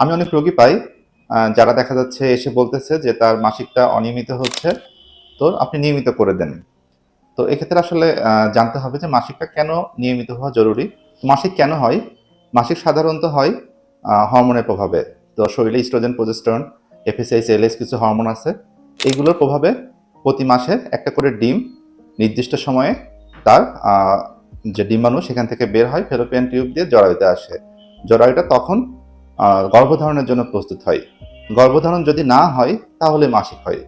আমি অনেক রোগী পাই যারা দেখা যাচ্ছে এসে বলতেছে যে তার মাসিকটা অনিয়মিত হচ্ছে, তো আপনি নিয়মিত করে দেন। তো এক্ষেত্রে আসলে জানতে হবে যে মাসিকটা কেন নিয়মিত হওয়া জরুরি? মাসিক কেন হয়? মাসিক সাধারণত হয় হরমোনের প্রভাবে। তো শরীরে ইস্ট্রোজেন প্রজেস্টরন এফএসআইস এলএস কিছু হরমোন আছে। এইগুলোর প্রভাবে প্রতি মাসে একটা করে ডিম নির্দিষ্ট সময়ে তার যে ডিম্বাণু সেখান থেকে বের হয়, ফেরোপিয়ান টিউব দিয়ে জরায়ুতে আসে। জরায়ুটা তখন গর্ভধারণের জন্য প্রস্তুত হয়। গর্ভধারণ যদি না হয়, তাহলে মাসিক হয়।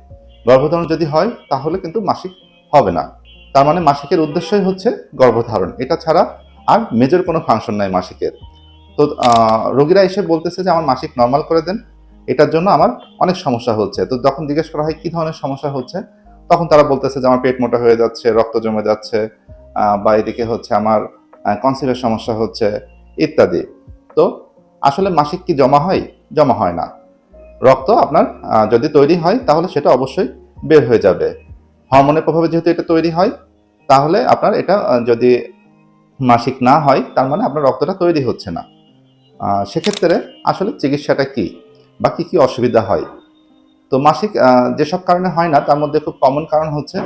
গর্ভধারণ যদি হয়, তাহলে কিন্তু মাসিক হবে না। তার মানে মাসিকের উদ্দেশ্যই হচ্ছে গর্ভধারণ। এটা ছাড়া আর মেজর কোনো ফাংশন নাই মাসিকের। তো রোগীরা এসে বলতেছে যে, আমার মাসিক নর্মাল করে দেন। এটার জন্য আমার অনেক সমস্যা হচ্ছে। তো যখন জিজ্ঞেস করা হয়, কি ধরনের সমস্যা হচ্ছে? তখন তারা বলতেছে যে, আমার পেট মোটা হয়ে যাচ্ছে, রক্ত জমে যাচ্ছে বা এদিকে হচ্ছে আমার কনসিভের সমস্যা হচ্ছে, ইত্যাদি। তো আসলে মাসিক কি জমা হয়? জমা হয় না। রক্ত আপনার যদি তৈরি হয়, তাহলে সেটা অবশ্যই বের হয়ে যাবে। হরমোনের প্রভাবে যেহেতু এটা তৈরি হয়, তাহলে আপনার এটা যদি মাসিক না হয়, তার মানে আপনার রক্তটা তৈরি হচ্ছে না। সেক্ষেত্রে আসলে চিকিৎসাটা কি বা কী কী অসুবিধা হয়? তো মাসিক যেসব কারণে হয় না, তার মধ্যে খুব কমন কারণ হচ্ছে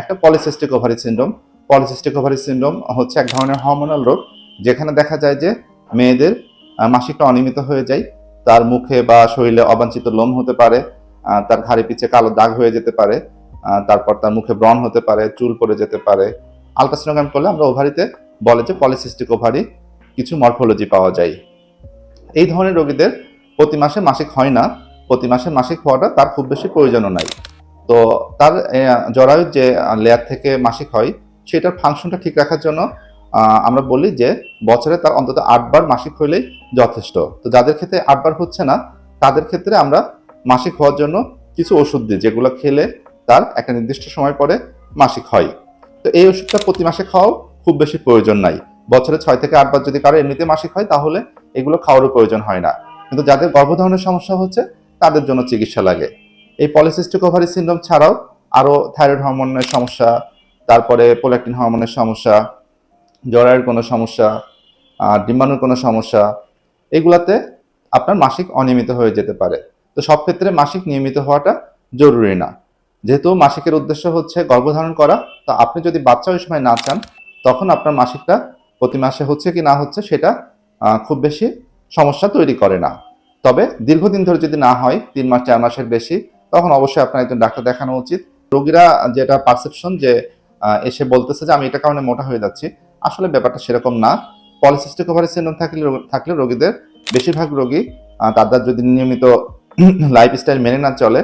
একটা polycystic ovary syndrome polycystic ovary syndrome হচ্ছে এক ধরনের হরমোনাল রোগ, যেখানে দেখা যায় যে মেয়েদের মাসিকটা অনিয়মিত হয়ে যায়। তার মুখে বা শরীরে অবাঞ্ছিত লোম হতে পারে তার ঘাড়ে পিছে কালো দাগ হয়ে যেতে পারে তারপর তার মুখে ব্রণ হতে পারে, চুল পড়ে যেতে পারে। আলট্রাসোনোগ্রাম করলে আমরা ওভারিতে বলে যে পলিসিস্টিক ওভারি, কিছু মরফোলজি পাওয়া যায়। এই ধরনের রোগীদের প্রতি মাসে মাসিক হয় না। প্রতি মাসে মাসিক হওয়াটা তার খুব বেশি প্রয়োজনও নাই। তো তার জরায়ুর যে লেয়ার থেকে মাসিক হয়, সেটার ফাংশনটা ঠিক রাখার জন্য আমরা বলি যে বছরে তার অন্তত আটবার মাসিক হইলেই যথেষ্ট। তো যাদের ক্ষেত্রে আটবার হচ্ছে না, তাদের ক্ষেত্রে আমরা মাসিক হওয়ার জন্য কিছু ওষুধ দিই, যেগুলো খেলে তার একটা নির্দিষ্ট সময় পরে মাসিক হয়। তো এই ওষুধটা প্রতি মাসে খাওয়াও খুব বেশি প্রয়োজন নাই। বছরে ছয় থেকে আটবার যদি কারও এমনিতে মাসিক হয়, তাহলে এগুলো খাওয়ারও প্রয়োজন হয় না। কিন্তু যাদের গর্ভধারণের সমস্যা হচ্ছে, তাদের জন্য চিকিৎসা লাগে। এই পলিসিস্টিক ওভারি সিন্ড্রোম ছাড়াও আরও থাইরয়েড হরমোনের সমস্যা, তারপরে পোল্যাকটিন হরমোনের সমস্যা জরায়ের কোনো সমস্যা ডিম্বাণুর কোনো সমস্যা, এগুলাতে আপনার মাসিক অনিয়মিত হয়ে যেতে পারে। তো সব ক্ষেত্রে মাসিক নিয়মিত হওয়াটা জরুরি না। যেহেতু মাসিকের উদ্দেশ্য হচ্ছে গর্ভধারণ করা, তো আপনি যদি বাচ্চা ওই সময় না চান, তখন আপনার মাসিকটা প্রতি মাসে হচ্ছে কি না হচ্ছে সেটা খুব বেশি সমস্যা তৈরি করে না। তবে দীর্ঘদিন ধরে যদি না হয়, তিন মাস, চার মাসের বেশি, তখন অবশ্যই আপনার একজন ডাক্তার দেখানো উচিত। রোগীরা যেটা পারসেপশন যে এসে বলতেছে যে, আমি এটা কারণে মোটা হয়ে যাচ্ছি। আসলে ব্যাপারটা সেরকম না। পলিসিস্টিক ওভারি সিন্ড্রোম থাকলে থাকলে রোগীদের, বেশিরভাগ রোগী তাদের যদি নিয়মিত লাইফস্টাইল মেনে না চলে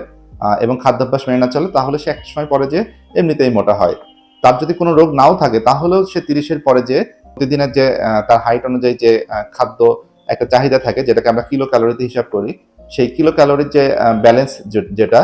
এবং খাদ্যাভ্যাস মেনে না চলে, তাহলে সে একটা সময় পরে যে এমনিতেই মোটা হয়। তার যদি কোনো রোগ নাও থাকে, তাহলেও সে তিরিশের পরে যে প্রতিদিনের যে তার হাইট অনুযায়ী যে খাদ্য একটা চাহিদা থাকে, যেটাকে আমরা কিলো ক্যালোরিতে হিসাব করি, সেই কিলো ক্যালোরির যে ব্যালেন্স যেটা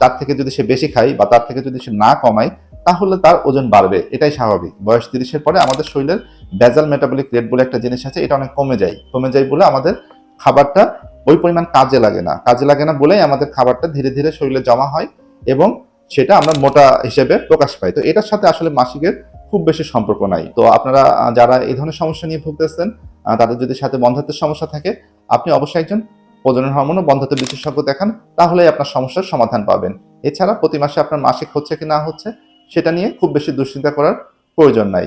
তার থেকে যদি সে বেশি খায় বা তার থেকে যদি সে না কমায় তাহলে তার ওজন বাড়বে, এটাই স্বাভাবিক। বয়স তিরিশের পরে আমাদের শরীরের ব্যাজাল মেটাবলিক রেট বলে একটা জিনিস আছে, এটা অনেক কমে যায়। কমে যায় বলে আমাদের খাবারটা ওই পরিমাণ কাজে লাগে না। কাজে লাগে না বলেই আমাদের খাবারটা ধীরে ধীরে শরীরে জমা হয় এবং সেটা আমরা মোটা হিসেবে প্রকাশ পাই। তো এটার সাথে আসলে মাসিকের খুব বেশি সম্পর্ক নাই। তো আপনারা যারা এই ধরনের সমস্যা নিয়ে ভুগতেছেন তাদের যদি সাথে বন্ধাত্বের সমস্যা থাকে, আপনি অবশ্যই একজন প্রজনন হরমোন ও বন্ধাত্ব বিশেষজ্ঞ দেখান, তাহলেই আপনার সমস্যার সমাধান পাবেন। এছাড়া প্রতি মাসে আপনার মাসিক হচ্ছে কি না হচ্ছে সেটা নিয়ে খুব বেশি দুশ্চিন্তা করার প্রয়োজন নাই।